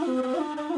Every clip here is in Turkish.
Música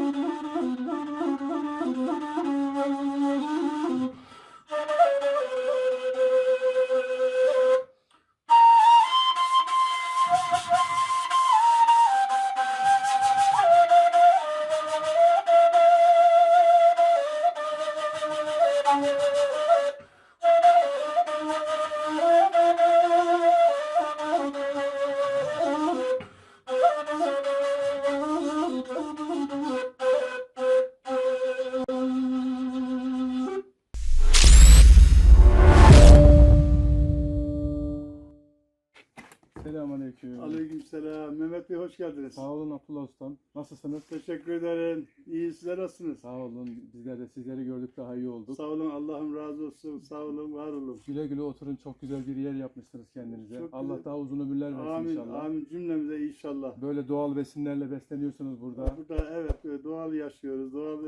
Mehmet Bey hoş geldiniz. Sağ olun Abdullah Ustam. Nasılsınız? Teşekkür ederim. İyi sizler nasılsınız? Sağ olun. Bizler de sizleri gördük daha iyi olduk. Sağ olun. Allah'ım razı olsun. Sağ olun. Var olun. Güle güle oturun. Çok güzel bir yer yapmışsınız kendinize. Çok Allah güzel. daha uzun ömürler versin Amin. inşallah. Amin. Cümlemize inşallah. Böyle doğal besinlerle besleniyorsunuz burada. Burada evet doğal yaşıyoruz. Doğal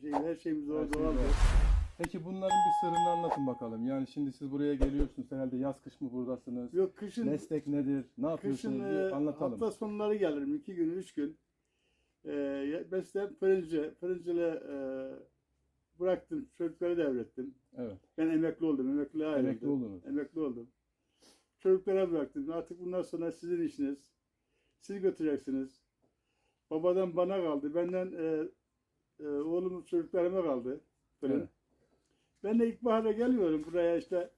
şey, her şeyimiz doğal. Her şey doğal. doğal. Peki bunların bir sırrını anlatın bakalım. Yani şimdi siz buraya geliyorsunuz herhalde yaz kış mı buradasınız? Yok kışın Meslek nedir? Ne yapıyorsunuz? kışın e, anlatalım. hafta sonları gelirim. iki gün, üç gün. E, mesleğim fırıncı. Fırıncılığı e, bıraktım. Çocukları devrettim. Evet. Ben emekli oldum. Emekli ayrıldım. Emekli oldunuz. Emekli oldum. Çocuklara bıraktım. Artık bundan sonra sizin işiniz. Siz götüreceksiniz. Babadan bana kaldı. Benden e, e, oğlumun çocuklarıma kaldı. Fırın. Evet. Ben de ilkbaharda geliyorum buraya işte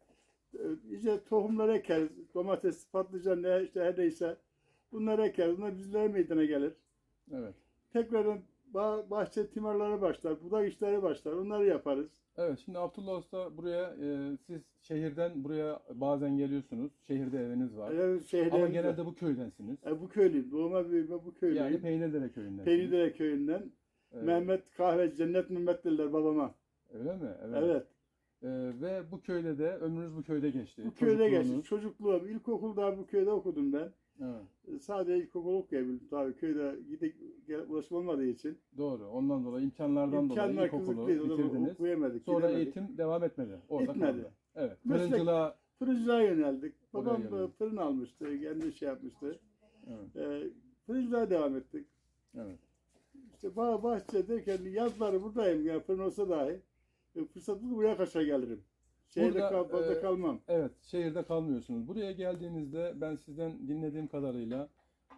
e, iyice tohumlar ekeriz. Domates, patlıcan ne işte her neyse. Bunları ekeriz. Bunlar bizlere meydana gelir. Evet. Tekrardan bah- bahçe timarları başlar. Budak işleri başlar. Onları yaparız. Evet şimdi Abdullah Usta buraya e, siz şehirden buraya bazen geliyorsunuz. Şehirde eviniz var. Evet, şehirde Ama genelde bu köydensiniz. E, bu köylüyüm. Doğma büyüme bu köylüyüm. Yani Peynirdere köyünden. Peynidere köyünden. Evet. Mehmet Kahve, Cennet Mehmet dediler babama. Öyle mi? Evet. Ee, ve bu köyde de ömrünüz bu köyde geçti. Bu köyde geçti. Çocukluğum. İlkokulda bu köyde okudum ben. Evet. E, Sadece ilkokul okuyabildim. Tabii köyde gidip gel, ulaşım olmadığı için. Doğru. Ondan dolayı imkanlardan İmkanlar dolayı ilkokulu bitirdiniz. Okuyamadık. Sonra gidemedik. eğitim devam etmedi. Orada Etmedi. kaldı. Evet. Fırıncılığa Fırıncılığa yöneldik. Oraya Babam geldik. e, fırın almıştı. Kendi şey yapmıştı. evet. E, fırıncılığa devam ettik. Evet. İşte bağ bahçe derken yazları buradayım. Yani fırın olsa dahi. E, fırsat bulur buraya kaça gelirim. Şehirde Burada, kal, fazla e, kalmam. Evet, şehirde kalmıyorsunuz. Buraya geldiğinizde ben sizden dinlediğim kadarıyla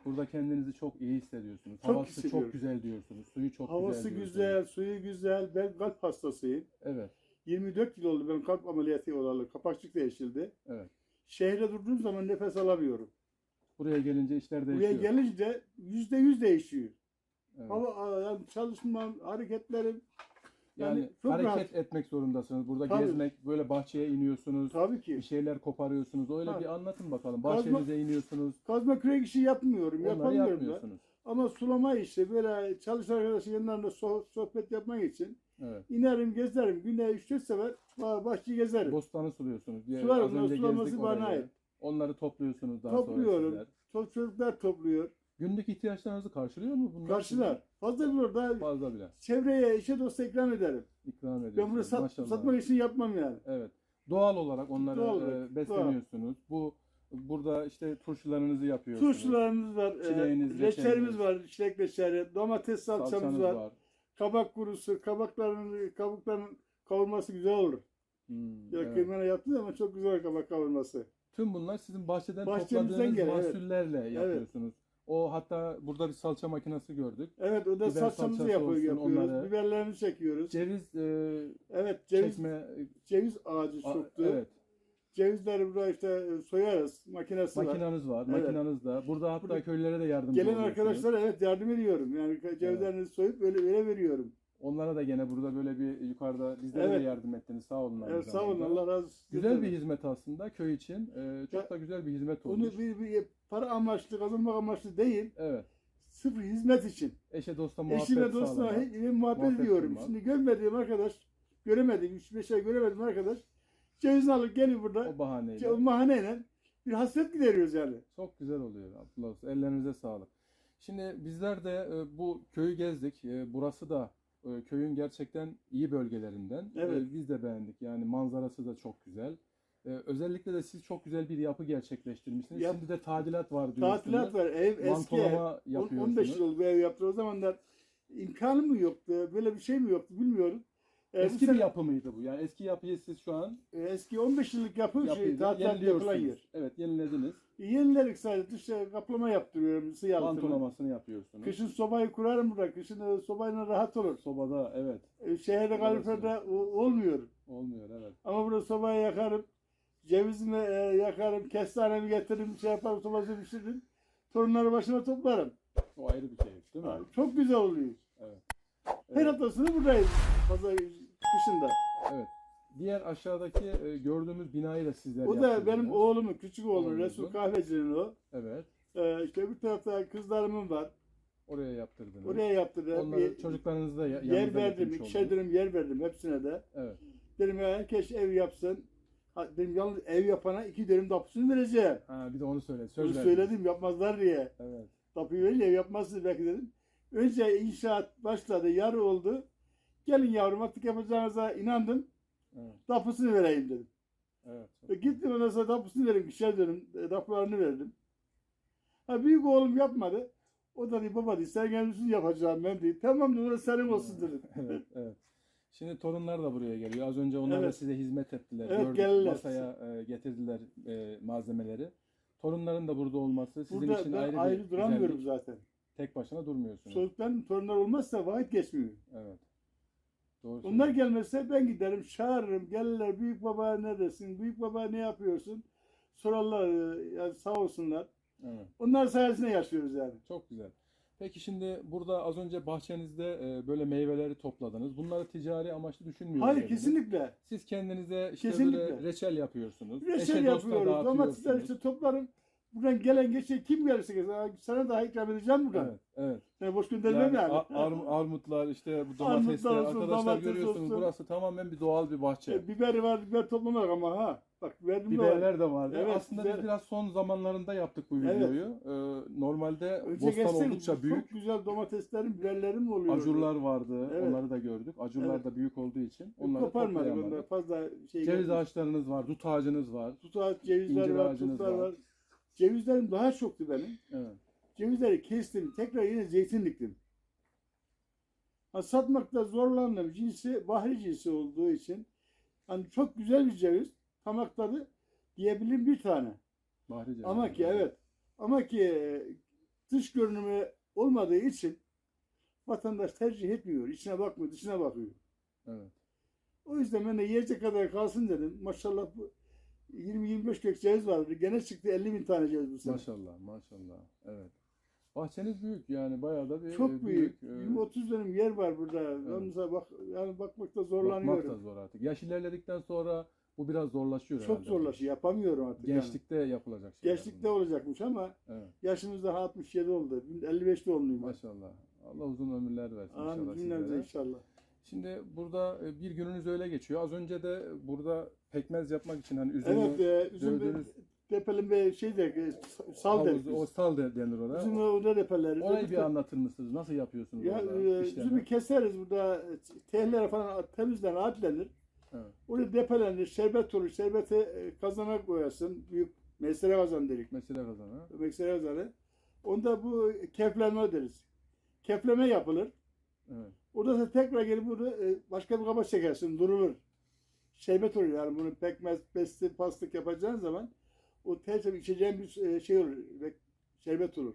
burada kendinizi çok iyi hissediyorsunuz. Çok Havası çok güzel diyorsunuz. Suyu çok Havası güzel güzel, diyorsunuz. suyu güzel. Ben kalp hastasıyım. Evet, 24 yıl oldu ben kalp ameliyatı olalı. Kapakçık değişildi. evet. Şehre durduğum zaman nefes alamıyorum. Buraya gelince işler Buraya değişiyor. gelince yüzde yüz değişiyor. Evet. Hava, yani çalışmam, hareketlerim. Yani, Yani çok hareket rahat. etmek zorundasınız. Burada Tabii. gezmek, böyle bahçeye iniyorsunuz. Tabii Bir ki. şeyler koparıyorsunuz. Öyle Ha. bir anlatın bakalım. Kazma- Bahçenize iniyorsunuz. Kazma kürek işi yapmıyorum. Onları yapamıyorum yapmıyorsunuz. Ama sulama işi böyle çalışan arkadaşın yanlarında soh- sohbet yapmak için Evet. inerim, gezerim. Günde 3-4 sefer bah- bahçeyi gezerim. Bostanı suluyorsunuz. Diye Sularım, az önce sulaması bana ait. Onları topluyorsunuz daha sonra Topluyorum. Çocuklar topluyor. Günlük ihtiyaçlarınızı karşılıyor mu bunlar? Karşılar. Fazla bir orada Fazla bile. çevreye, işe dosta ikram ederim. İkram ediyorsunuz. Ben bunu sat, Maşallah. satmak için yapmam yani. Evet. Doğal olarak onları Doğal e, olarak, besleniyorsunuz. Bu burada işte turşularınızı yapıyorsunuz. Turşularımız var, e, Çileğiniz, reçelimiz reçeliniz. var, çilek reçeli, domates salçamız Salçanız var, var. kabak kurusu, kabakların, kabukların kavurması güzel olur. Hmm, Ya evet. kıymana yaptı ama çok güzel kabak kavurması. Tüm bunlar sizin bahçeden Bahçemizden topladığınız gelen, evet. mahsullerle yapıyorsunuz. O hatta burada bir salça makinesi gördük. Evet, o da Biber salçamızı salçası yapıyor, olsun, yapıyoruz. onları- Biberlerimizi çekiyoruz. Ceviz e, evet, ceviz çekme ceviz ağacı a- çoktu. evet. Cevizleri burada işte e, soyarız. Makinesi var. Makinanız var. Evet. Makinanız da. Burada hatta Burada köylere de yardımcı Gelen oluyorsunuz. arkadaşlara evet yardım ediyorum. Yani cevizlerini soyup öyle öyle veriyorum. Onlara da gene burada böyle bir yukarıda bizlere Evet. de yardım ettiniz. Sağ olun. Evet, sağ olun. Allah razı olsun. Güzel bir hizmet aslında köy için. Ee, çok Ya, da güzel bir hizmet olmuş. Bunu bir, bir para amaçlı, kazanmak amaçlı değil. Evet. Sırf hizmet için. Eşe dosta muhabbet hiç- bir muhabbet, Muhabbet ediyorum. kurmak. Şimdi görmediğim arkadaş, göremedim, 3-5 ay göremedim arkadaş. Cevizini alıp geliyor burada. O bahaneyle. Ce- mahaneyle bir hasret gideriyoruz yani. Çok güzel oluyor Abdullah. Ellerinize sağlık. Şimdi bizler de e, bu köyü gezdik. E, burası da köyün gerçekten iyi bölgelerinden. Evet. E, biz de beğendik. Yani manzarası da çok güzel. E, özellikle de siz çok güzel bir yapı gerçekleştirmişsiniz. Yap- Şimdi de tadilat var diyorsunuz. Tatilat var. Ev eski ev. Mantolama On- yapıyorsunuz. 15 yıl bu ev yaptı. O zamanlar imkanı mı yoktu? Böyle bir şey mi yoktu bilmiyorum. Eski bir yapı mıydı bu? Yani eski yapıyı siz şu an e, Eski 15 yıllık yapı şey, yapıyı tatilat yapılan yer. Evet, yenilediniz. Yenilerik sadece dışarı kaplama yaptırıyorum ısı yalıtımı. Pantolamasını yapıyorsunuz. Kışın sobayı kurarım burada. Kışın e, sobayla rahat olur. Sobada evet E, Şehirde kaloriferde o- olmuyor. olmuyor evet. Ama burada sobayı yakarım. Cevizimi e, yakarım. Kestanemi getiririm. Şey yaparım. Sobası pişiririm. Torunları başıma toplarım. O ayrı bir keyif değil mi? Çok güzel oluyor. Evet. Her Evet. haftasını buradayız. Pazar kışında. Evet. Diğer aşağıdaki e, gördüğümüz binayı da sizler O da yaptırdınız. benim oğlumun, küçük oğlum Oğlunuzun. Resul Kahveci'nin o. Evet. Ee, işte bir tarafta kızlarımın var. Oraya yaptırdınız. Oraya yaptırdım. Onları Bir çocuklarınızı da ya- yer yanınıza verdim. getirmiş İkişer oldunuz. dönüm yer verdim hepsine de. Evet. Dedim ya herkes ev yapsın. Ha, Dedim yalnız ev yapana iki dönüm tapusunu vereceğim. Ha, bir de onu söyle. Söz Bunu verdiniz. söyledim yapmazlar diye. Evet. Tapuyu verince ev yapmazsınız belki dedim. Önce inşaat başladı, yarı oldu. Gelin yavrum artık yapacağınıza inandım. Evet. Tapusunu vereyim dedim. Evet. E, Gittim ondan sonra tapusunu verdim. Kişiler dönüm e, tapularını verdim. Ha büyük oğlum yapmadı. O da dedi baba dedi sen gelmişsin yapacağım ben dedi. Tamam dedi senin olsun dedim. evet, evet. Şimdi torunlar da buraya geliyor. Az önce onlar da Evet. size hizmet ettiler. Evet, Gördük, gelirler. Masaya e, getirdiler e, malzemeleri. Torunların da burada olması sizin Burada için ayrı, ayrı, bir duramıyorum güzellik. zaten. Tek başına durmuyorsunuz. Çocukların torunlar olmazsa vakit geçmiyor. Evet. Doğru Onlar gelmezse ben giderim çağırırım. Gelirler büyük baba neredesin? Büyük baba ne yapıyorsun? Sorarlar e, yani sağ olsunlar. Evet. Onlar sayesinde yaşıyoruz yani. Çok güzel. Peki şimdi burada az önce bahçenizde e, böyle meyveleri topladınız. Bunları ticari amaçlı düşünmüyorsunuz. Hayır kesinlikle. Siz kendinize işte Kesinlikle. böyle reçel yapıyorsunuz. Reçel Eşe yapıyoruz. Domatesler işte toplarım. Buradan gelen geçen kim gelirse gelsin. Sana daha ikram edeceğim buradan. Evet, evet. Seni boş göndermem Yani yani. a- arm- armutlar işte bu domatesler Armutlar olsun, arkadaşlar domates görüyorsunuz olsun. burası tamamen bir doğal bir bahçe. E, biberi var, biber toplamak ama ha. Bak verdim de var. Biberler de vardı. Evet, Aslında biber- biz biraz son zamanlarında yaptık bu Evet. videoyu. Ee, normalde Önce bostan geçsin, oldukça Çok büyük. güzel domateslerim, biberlerim oluyor. Acurlar vardı. Evet. Onları da gördük. Acurlar Evet. da büyük olduğu için onları Koparmadık toplayamadık. onlar. Fazla şey Ceviz gelmedi. ağaçlarınız var, dut ağacınız var. Tut ağaç, cevizler var, ağacınız var. var. Cevizlerim daha çoktu benim. Evet. Cevizleri kestim. Tekrar yine zeytin diktim. Ha, satmakta zorlandım. Cinsi, bahri cinsi olduğu için. Hani çok güzel bir ceviz. Tadı diyebilirim bir tane. Bahri cevizi. Ama ki evet. Ama ki e, dış görünümü olmadığı için vatandaş tercih etmiyor. İçine bakmıyor, dışına bakıyor. Evet. O yüzden ben de yiyecek kadar kalsın dedim. Maşallah bu 20-25 kök ceviz vardı. Gene çıktı 50 bin tane ceviz bu sene. Maşallah, maşallah. Evet. Bahçeniz büyük yani bayağı da bir Çok e, büyük. e, 20-30 dönüm yer var burada. Yalnız bak, yani bakmakta bakmak da zorlanıyorum. zor artık. Yaş ilerledikten sonra bu biraz zorlaşıyor Çok herhalde. zorlaşıyor. Yapamıyorum artık. yani. Gençlikte yapılacak şeyler. Gençlikte bunlar. olacakmış ama Evet. yaşımız daha 67 oldu. 55 doğumluyum. Maşallah. Allah uzun ömürler versin Amin inşallah sizlere. inşallah. Şimdi burada e, bir gününüz öyle geçiyor. Az önce de burada pekmez yapmak için hani üzümü Evet, e, üzüm dövdüğünüz bir şey de e, sal deriz o sal de- denir ona. Üzümü orada depeleriz. Orayı bir anlatır mısınız? Nasıl yapıyorsunuz Ya, e, üzümü keseriz burada. Tehlere falan temizlenir, adlenir. Evet. Orada depelenir, şerbet olur. Şerbeti e, kazana koyarsın. Büyük mesire kazan dedik. Mesele kazanı. Mesire kazanı. Onda bu keflenme deriz. Kefleme yapılır. Evet. Orada da tekrar gelip bunu e, başka bir kaba çekersin, durulur. Şerbet oluyor yani bunu pekmez, besti, pastık yapacağın zaman o tertemiz içeceğin bir e, şey olur, ve şerbet olur.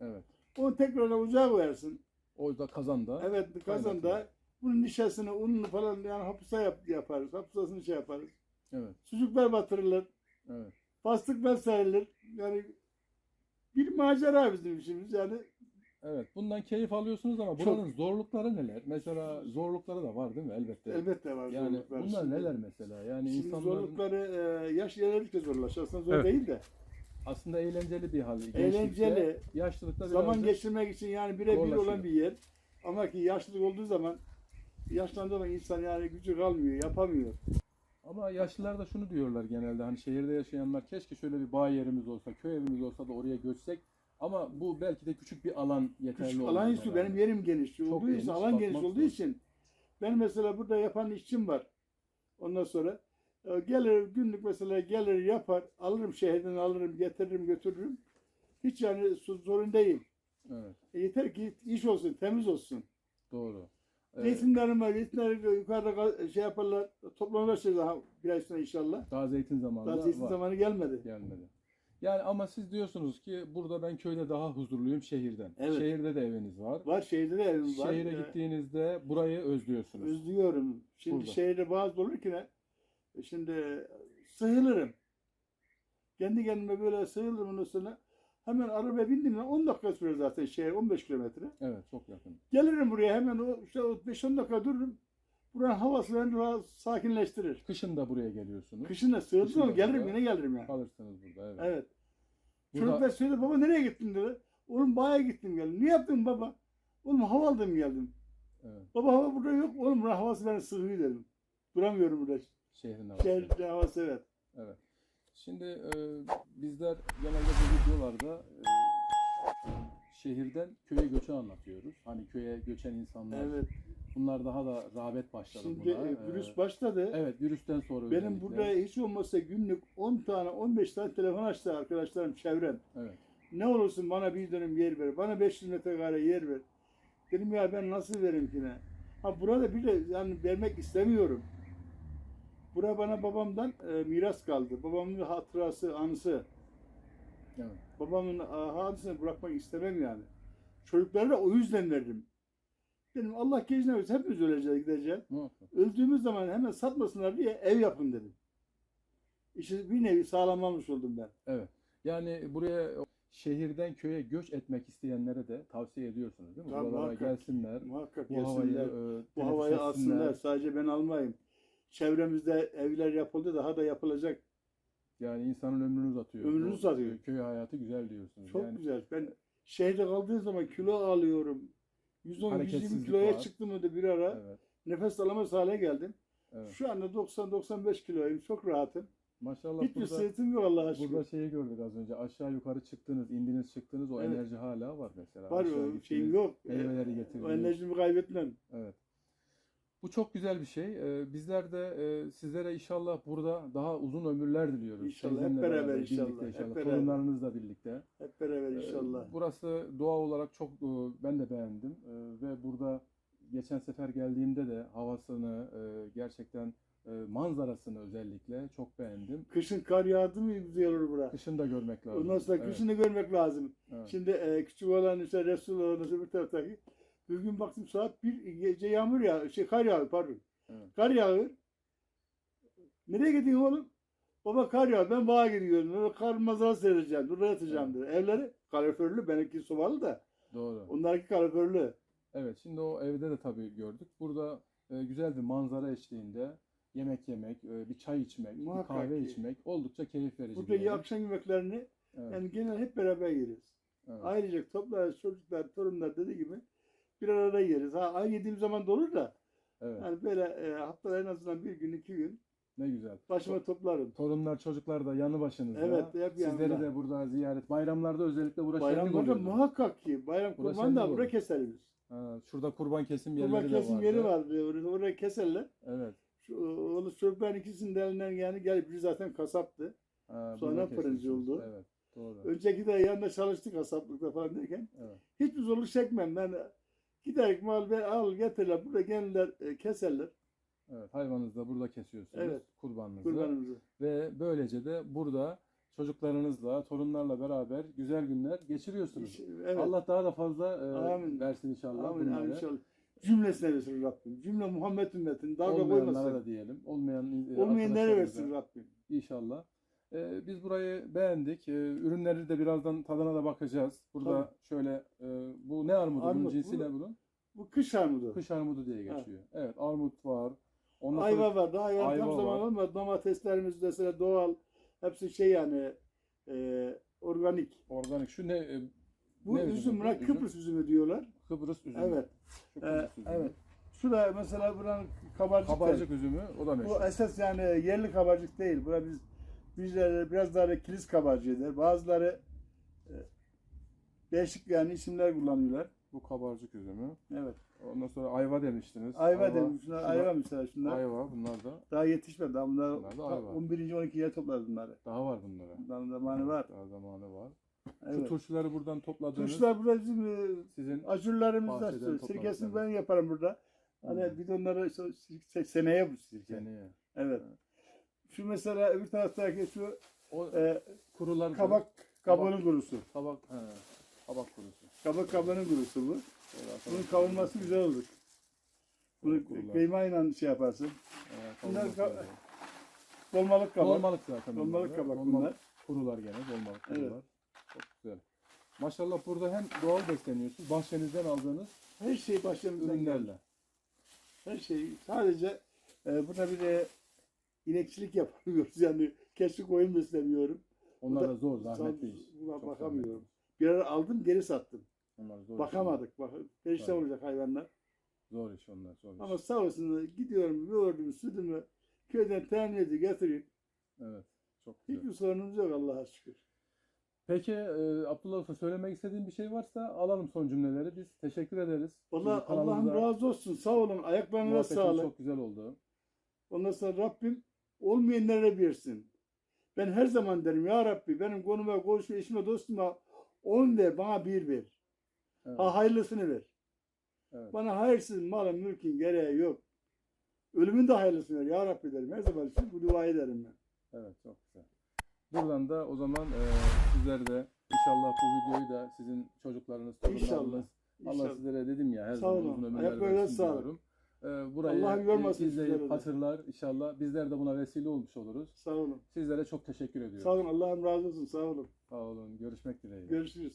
Evet. Onu tekrar ocağa koyarsın. O da kazanda. Evet kazanda bunun nişasını, ununu falan yani hapısa yap, yaparız. Hapısasını şey yaparız. Evet. Sucuklar batırılır. Evet. Bastıklar serilir. Yani bir macera bizim işimiz yani. Evet. Bundan keyif alıyorsunuz ama Çok. buranın zorlukları neler? Mesela zorlukları da var değil mi? Elbette. Elbette var Yani zorluklar. bunlar Şimdi- neler mesela? Yani Şimdi insanların zorlukları e, yaş ilerledikçe zorlaşıyor. Aslında zor Evet. değil de. aslında eğlenceli bir hal. Gençlikte, Eğlenceli. Yaşlılıkta Zaman birazcık- geçirmek için yani birebir zorlaşıyor. olan bir yer. Ama ki yaşlılık olduğu zaman yaşlandığı zaman insan yani gücü kalmıyor, yapamıyor. Ama yaşlılar da şunu diyorlar genelde hani şehirde yaşayanlar keşke şöyle bir bağ yerimiz olsa, köy evimiz olsa da oraya göçsek Ama bu belki de küçük bir alan yeterli Küçük alan istiyor. Benim yerim geniş. Çok olduğu geniş, için, alan geniş bakmak olduğu zor. için ben mesela burada yapan işçim var. Ondan sonra e, gelir günlük mesela gelir yapar. Alırım şehirden alırım getiririm götürürüm. Hiç yani su- sorun değil. Evet, E, yeter ki iş olsun temiz olsun. doğru. Ee, Zeytinlerim var. Zeytinleri yukarıda ka- şey yaparlar. Toplanırlar şey daha bir ay sonra inşallah. daha zeytin zamanı Daha da zeytin var. zamanı gelmedi. gelmedi. Yani ama siz diyorsunuz ki burada ben köyde daha huzurluyum şehirden. Evet. Şehirde de eviniz var. Var şehirde de evim var. Şehire E, gittiğinizde burayı özlüyorsunuz. Özlüyorum. Şimdi Burada. şehirde bazı olur ki ne? e, Şimdi sığılırım. Kendi kendime böyle sığılırım ondan sonra hemen arabaya bindim mi 10 dakika sürer zaten şehir 15 kilometre. Evet, çok yakın. Gelirim buraya hemen o işte o 5-10 dakika dururum. Buranın havası beni daha sakinleştirir. Kışın da buraya geliyorsunuz. Kışın da sığıldım Kışın ama da gelirim yine gelirim yani. Kalırsınız burada. Evet. Evet. Burada- Çocuklar söyledi baba nereye gittin dedi. Oğlum bağa gittim geldim. Ne yaptın baba? Oğlum hava aldım geldim. evet, Baba hava burada yok. Oğlum buranın havası beni sığıyor dedim. Duramıyorum burada. şehrin havası. Şehirde havası evet. Evet. Şimdi e, bizler genelde bu videolarda e, şehirden köye göçü anlatıyoruz. Hani köye göçen insanlar. Evet. Bunlar daha da rağbet başladı Şimdi buna. e, virüs başladı. Evet, virüsten sonra Benim özellikle. burada hiç olmazsa günlük 10 tane 15 tane telefon açtı arkadaşlarım çevrem. Evet. Ne olursun bana bir dönüm yer ver. Bana 500 metrekare yer ver. Dedim ya ben nasıl vereyim ki ne? Ha burada bir de yani vermek istemiyorum. Bura bana babamdan e, miras kaldı. Babamın hatırası, anısı. Evet. Babamın e, anısını bırakmak istemem yani. Çocuklara da o yüzden verdim. Dedim Allah gecine versin hepimiz öleceğiz gideceğiz. Öldüğümüz zaman hemen satmasınlar diye ev yapın dedim. İşte bir nevi sağlamlamış oldum ben. Evet. Yani buraya şehirden köye göç etmek isteyenlere de tavsiye ediyorsunuz değil mi? Tabii, Buralara muhakkak. gelsinler. Muhakkak Bu havayı, gelsinler. e, Bu havayı alsınlar. Sadece ben almayayım. Çevremizde evler yapıldı. Daha da yapılacak. Yani insanın ömrünü uzatıyor. Ömrünü uzatıyor. Köy hayatı güzel diyorsunuz. Çok yani güzel. Ben şehirde kaldığım zaman kilo alıyorum. 110-120 Hareketsizlik kiloya var. çıktım da bir ara. Evet. Nefes alamaz hale geldim. Evet. Şu anda 90-95 kiloyum. Çok rahatım. Maşallah Hiçbir burada, sıkıntım yok Allah'a şükür. burada şeyi gördük az önce. Aşağı yukarı çıktınız, indiniz çıktınız. O Evet. enerji hala var mesela. Var Aşağı o gittiniz, şeyim yok. Meyveleri O getirdiniz. enerjimi kaybetmem. Evet. Bu çok güzel bir şey. Ee, bizler de e, sizlere inşallah burada daha uzun ömürler diliyoruz. İnşallah, hep Teyzenle beraber birlikte inşallah, hep beraber. Torunlarınızla birlikte. Hep beraber Ee, inşallah. Burası doğa olarak çok e, ben de beğendim Ee, ve burada geçen sefer geldiğimde de havasını e, gerçekten e, manzarasını özellikle çok beğendim. Kışın kar yağdı mı güzel olur bura. Kışın da görmek lazım. Ondan sonra Evet, görmek lazım. evet. Şimdi e, küçük olan işte Resul olan bir taraftaki. Bir gün baktım saat bir gece yağmur ya şey kar yağıyor pardon. Evet. Kar yağıyor. Nereye gidiyorsun oğlum? Baba kar yağıyor. Ben bağa gidiyorum. Böyle kar manzarası seyredeceğim. Burada yatacağım dedi. Evleri kaloriferli. Benimki sobalı da. Doğru. Onlarınki kaloriferli. Evet, şimdi o evde de tabii gördük. Burada e, güzel bir manzara eşliğinde yemek yemek, e, bir çay içmek, Muhakkak bir kahve ki. içmek oldukça keyif verici. Burada iyi akşam yemeklerini Evet, yani genel hep beraber yeriz. evet. Ailecek toplarız çocuklar, torunlar dediği gibi bir arada yeriz. Ha ay yediğim zaman da olur da evet. yani böyle e, haftada en azından bir gün iki gün Ne güzel. başıma toplarım. Torunlar, çocuklar da yanı başınızda. Evet, hep Sizleri de burada ziyaret. Bayramlarda özellikle şenlik Bayramlarda muhakkak ki bayram kurban da olur. keseriz. Ha, şurada kurban kesim yerleri Kurban de kesim vardı. yeri var. Orada, oraya keserler. Evet. Şu, onu çocukların ikisinin de elinden yani gelip biri zaten kasaptı. Ha, Sonra burada fırıncı oldu. Evet. Doğru. Önceki de yanında çalıştı kasaplıkta falan derken Evet. hiçbir zorluk çekmem. Ben giderek mal ver, al getirler. Burada gelirler e, keserler Evet. Hayvanınızı da burada kesiyorsunuz. Evet. Kurbanınızı. kurbanımızı. Ve böylece de burada çocuklarınızla, torunlarla beraber güzel günler geçiriyorsunuz. Evet. Allah daha da fazla e, Amin. versin inşallah Amin, amin inşallah. Cümlesine versin Rabbim. Cümle Muhammed ümmetini dalga Olmayanlara koymasın. da diyelim. Olmayan e, Olmayanlara versin Rabbim. İnşallah. E, biz burayı beğendik. E, ürünleri de birazdan tadına da bakacağız. Burada Tabii. şöyle e, bu ne armudu? Bunun Armut, cinsi bu- ne bunun? Bu kış armudu. Kış armudu diye geçiyor. Evet, armut var. Ondan sonra Ayva var. Daha ayva, Ayva tam var. zaman olmadı. Domateslerimiz mesela doğal. Hepsi şey yani e, organik. organik. Şu ne? e, Bu ne üzüm, buna bu? Kıbrıs üzümü diyorlar. Kıbrıs üzümü. Evet. Şu Ee, Kıbrıs üzümü. evet. Şu da mesela buranın kabarcık. Kabarcık üzümü o da meşhur. Bu esas yani yerli kabarcık değil. Bura biz bizler biraz daha da kilis kabarcığı der. Bazıları e, Değişik yani isimler kullanıyorlar. Bu kabarcık üzümü. Evet. Ondan sonra ayva demiştiniz. Ayva demiş. Şunlar- ayva mesela şunlar. Ayva bunlar da. Daha yetişmedi. Daha bunlar, Bunlar da ayva. 11. 12. yer topladı bunları. Daha var bunlara. Bunların zamanı var. Daha zamanı var. Şu Evet. turşuları buradan topladığınız Turşular burada bizim e, sizin acurlarımızda. Bahçeden Sirkesini ben yaparım burada. Hani Hı. bidonları işte sirke- seneye bu sirke. seneye. Evet. Şu mesela öbür taraftaki şu O e, kurular kabak kabuğunun kurusu. kabak he, kabak kurusu. Kabak kabuğunun kurusu bu. Atalım. Bunun kavurması güzel olur. Bunu Kurular. kıymayla şey yaparsın. He, Bunlar kavurması ka- lazım. Dolmalık kabak. Dolmalık zaten. Dolmalık bunlar. kabak Dolmalık bunlar. Kurular gene dolmalık Evet. kurular. Çok güzel. Maşallah burada hem doğal besleniyorsunuz. Bahçenizden aldığınız Her şey başlarımızdan geldi. ürünlerle. Her şey. Sadece e, burada bir de inekçilik yapamıyoruz. Yani keşke koyun beslemiyorum. Onlar da- zor, zahmetli iş. Çok bakamıyorum. zahmetli. Bir ara aldım geri sattım. Onlar zor iş. Bakamadık. Bak, perişan Tabii. olacak hayvanlar. Zor iş onlar, zor iş. Ama sağ olsun gidiyorum yoğurdumu sütümü köyden temin ediyor getiriyor. Evet, çok güzel. Hiçbir sorunumuz yok Allah'a şükür. Peki e, Abdullah Usta söylemek istediğin bir şey varsa alalım son cümleleri. Biz teşekkür ederiz. Kanalımıza Allah'ım razı olsun. Sağ olun. Ayaklarına sağlık. çok güzel oldu. Ondan sonra Rabbim olmayanlara versin. Ben her zaman derim ya Rabbi benim konuma, konuşma, işime, dostuma on ver, bana bir ver. Evet, Ha hayırlısını ver. evet. Bana hayırsız malın, mülkün gereği yok. Ölümün de hayırlısını ver ya Rabbi derim. Her zaman için bu duayı ederim ben. Evet çok güzel. Buradan da o zaman e, sizler de inşallah bu videoyu da sizin çocuklarınız, İnşallah. torunlarınız Allah İnşallah. sizlere dedim ya her Sağ zaman olun. uzun ömürler versin diyorum. E, burayı Allah yormasın izleyip hatırlar inşallah. Bizler de buna vesile olmuş oluruz. Sağ olun. Sizlere çok teşekkür ediyorum. Sağ olun. Allah'ım razı olsun. Sağ olun. Sağ olun. Görüşmek dileğiyle. Görüşürüz.